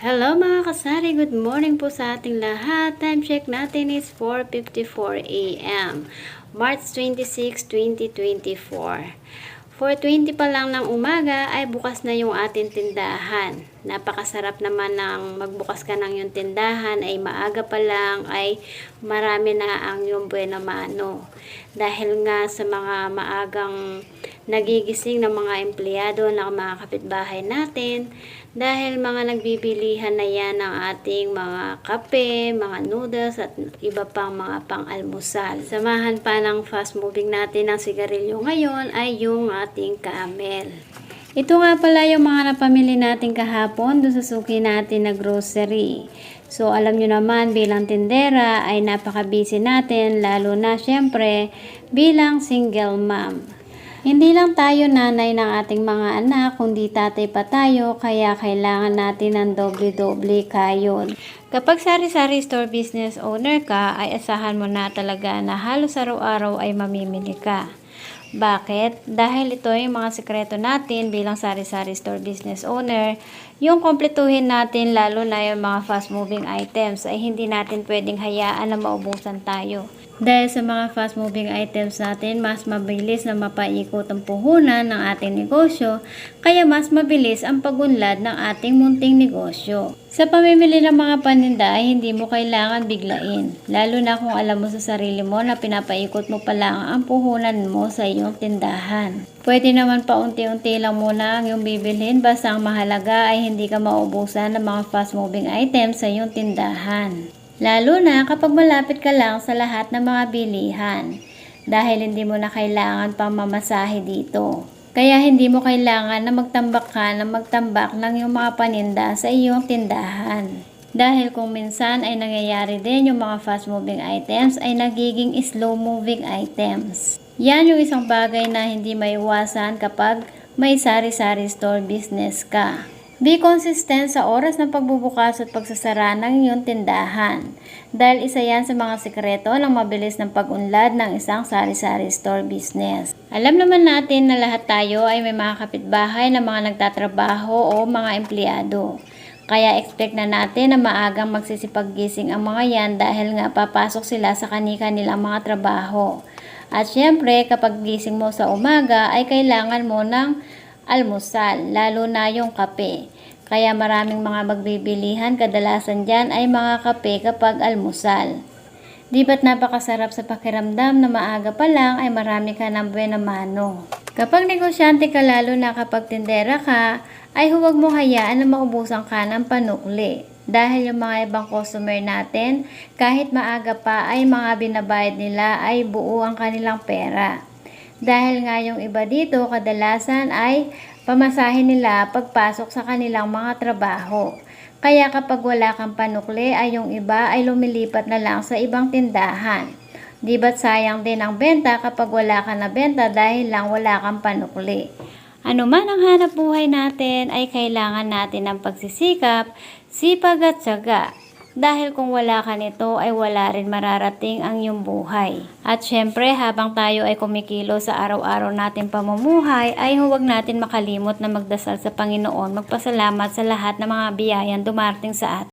Hello mga kasari, good morning po sa ating lahat. Time check natin is 4.54 a.m. March 26, 2024. 4.20 pa lang ng umaga ay bukas na yung ating tindahan. Napakasarap naman ng magbukas ka ng yung tindahan ay maaga pa lang ay marami na ang yung buena mano. Dahil nga sa mga maagang nagigising ng mga empleyado ng mga kapitbahay natin, dahil mga nagbibilihan na yan ng ating mga kape, mga noodles at iba pang mga pang-almusal. Samahan pa ng fast moving natin ng sigarilyo ngayon ay yung ating camel. Ito nga pala yung mga napamili natin kahapon doon sa suki natin na grocery. So alam nyo naman bilang tindera ay napaka-busy natin lalo na syempre bilang single mom. Hindi lang tayo nanay ng ating mga anak, kundi tatay pa tayo, kaya kailangan natin ng doble-doble kayod. Kapag sari-sari store business owner ka, ay asahan mo na talaga na halos araw-araw ay mamimili ka. Bakit? Dahil ito yung mga sekreto natin bilang sari-sari store business owner, yung kompletuhin natin lalo na yung mga fast moving items ay hindi natin pwedeng hayaan na maubusan tayo. Dahil sa mga fast moving items natin, mas mabilis na mapaikot ang puhunan ng ating negosyo, kaya mas mabilis ang pagunlad ng ating munting negosyo. Sa pamimili ng mga paninda ay hindi mo kailangan biglain, lalo na kung alam mo sa sarili mo na pinapaikot mo pa lang ang puhunan mo sa iyong tindahan. Pwede naman paunti-unti lang muna ang iyong bibilhin basta ang mahalaga ay hindi ka maubusan ng mga fast moving items sa iyong tindahan. Lalo na kapag malapit ka lang sa lahat ng mga bilihan dahil hindi mo na kailangan pang mamasahe dito. Kaya hindi mo kailangan na magtambak ka na magtambak ng iyong mga paninda sa iyong tindahan. Dahil kung minsan ay nangyayari din yung mga fast moving items ay nagiging slow moving items. Yan yung isang bagay na hindi maiwasan kapag may sari-sari store business ka. Be consistent sa oras ng pagbubukas at pagsasara ng iyong tindahan. Dahil isa yan sa mga sekreto ng mabilis ng pag-unlad ng isang sari-sari store business. Alam naman natin na lahat tayo ay may mga kapitbahay na mga nagtatrabaho o mga empleyado. Kaya expect na natin na maagang magsisipaggising ang mga yan dahil nga papasok sila sa kani-kanilang mga trabaho. At syempre, kapag gising mo sa umaga ay kailangan mo ng almusal, lalo na yung kape. Kaya maraming mga magbibilihan, kadalasan dyan ay mga kape kapag almusal. Di ba't napakasarap sa pakiramdam na maaga pa lang ay marami ka ng buena mano. Kapag negosyante ka lalo na kapag tindera ka, ay huwag mo hayaan na maubusan ka ng panukli. Dahil yung mga ibang customer natin, kahit maaga pa ay mga binabayad nila ay buo ang kanilang pera. Dahil nga yung iba dito kadalasan ay pamasahin nila pagpasok sa kanilang mga trabaho. Kaya kapag wala kang panukli ay yung iba ay lumilipat na lang sa ibang tindahan. Di ba't sayang din ang benta kapag wala ka na benta dahil lang wala kang panukli. Ano man ang hanap buhay natin ay kailangan natin ng pagsisikap, sipag at syaga. Dahil kung wala ka nito ay wala rin mararating ang iyong buhay. At syempre habang tayo ay kumikilo sa araw-araw natin pamumuhay ay huwag natin makalimot na magdasal sa Panginoon magpasalamat sa lahat ng mga biyayang dumarating sa atin.